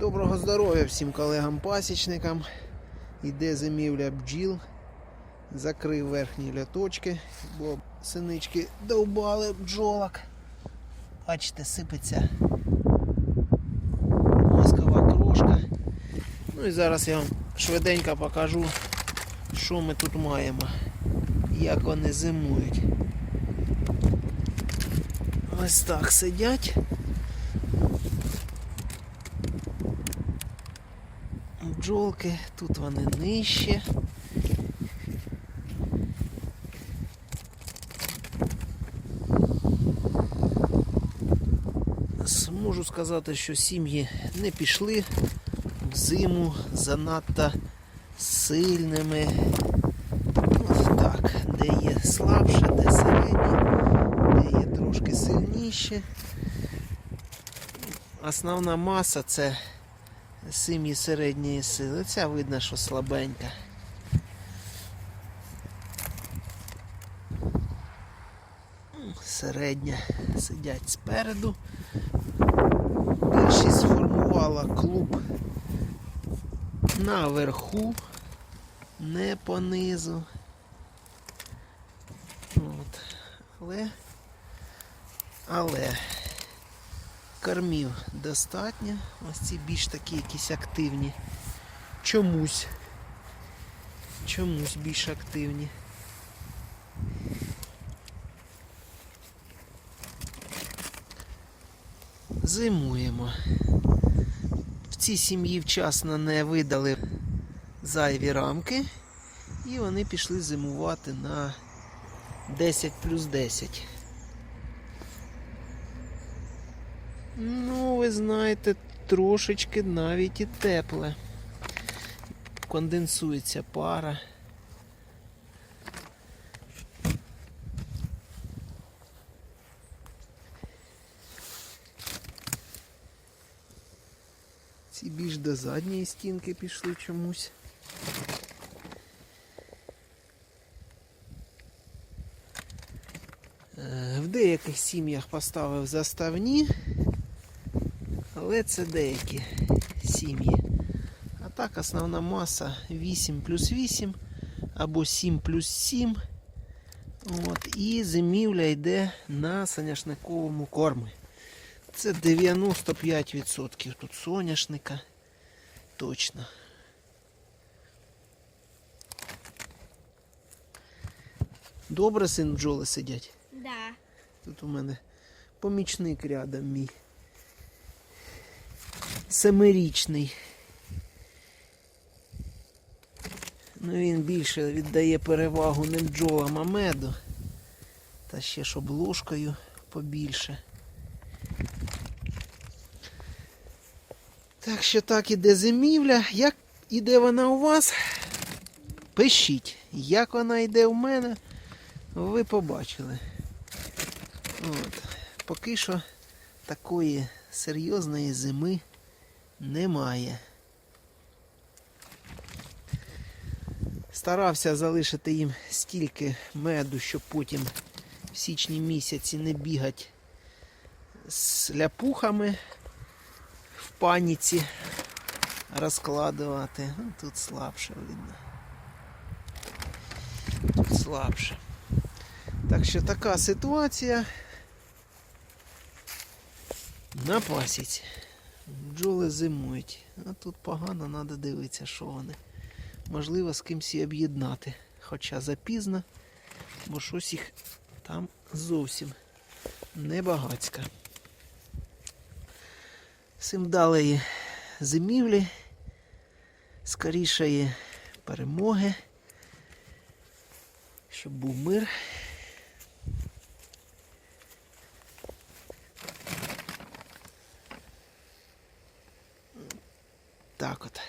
Доброго здоров'я всім колегам-пасічникам. Іде зимівля бджіл. Закрив верхні ляточки, бо синички довбали бджолок. Бачите, сипеться воскова крошка. Ну і зараз я вам швиденько покажу, що ми тут маємо, як вони зимують. Ось так сидять. Бджолки, тут вони нижче. Можу сказати, що сім'ї не пішли в зиму занадто сильними. Ну, так, де є слабше, де середнє, де є трошки сильніше. Основна маса це сім'ї середньої сили. Ця видно, що слабенька. Середня сидять спереду. Більшість сформувала клуб наверху, не понизу. От. Але, але кормів достатньо. Ось ці більш такі якісь активні. Чомусь. Чомусь більш активні. Зимуємо. В цій сім'ї вчасно не видали зайві рамки. І вони пішли зимувати на 10 плюс 10. Ну, ви знаєте, трошечки навіть і тепле. Конденсується пара. Ці більш до задньої стінки пішли чомусь. Е, В деяких сім'ях поставив заставні, але це деякі сім'ї. А так основна маса 8 плюс 8 або 7 плюс 7. От, і зимівля йде на соняшниковому кормі. Це 95% тут соняшника. Точно. Добре син бджоли сидять. Да. Тут у мене помічник рядом мій. Семирічний. Ну він більше віддає перевагу не бджолам, а меду. Та ще щоб ложкою побільше. Так що так іде зимівля. Як іде вона у вас? Пишіть. Як вона йде у мене, ви побачили. От. Поки що такої серйозної зими немає. Старався залишити їм стільки меду, щоб потім в січні місяці не бігати з ляпухами в паніці розкладувати. Ну, тут слабше видно. Тут слабше. Так що така ситуація на пасіці. Бджоли зимують. А тут погано, треба дивитися, що вони. Можливо, з кимсь і об'єднати. Хоча запізно, бо щось їх там зовсім небагацька. Всім далої зимівлі, скорішої перемоги, щоб був мир. Так от.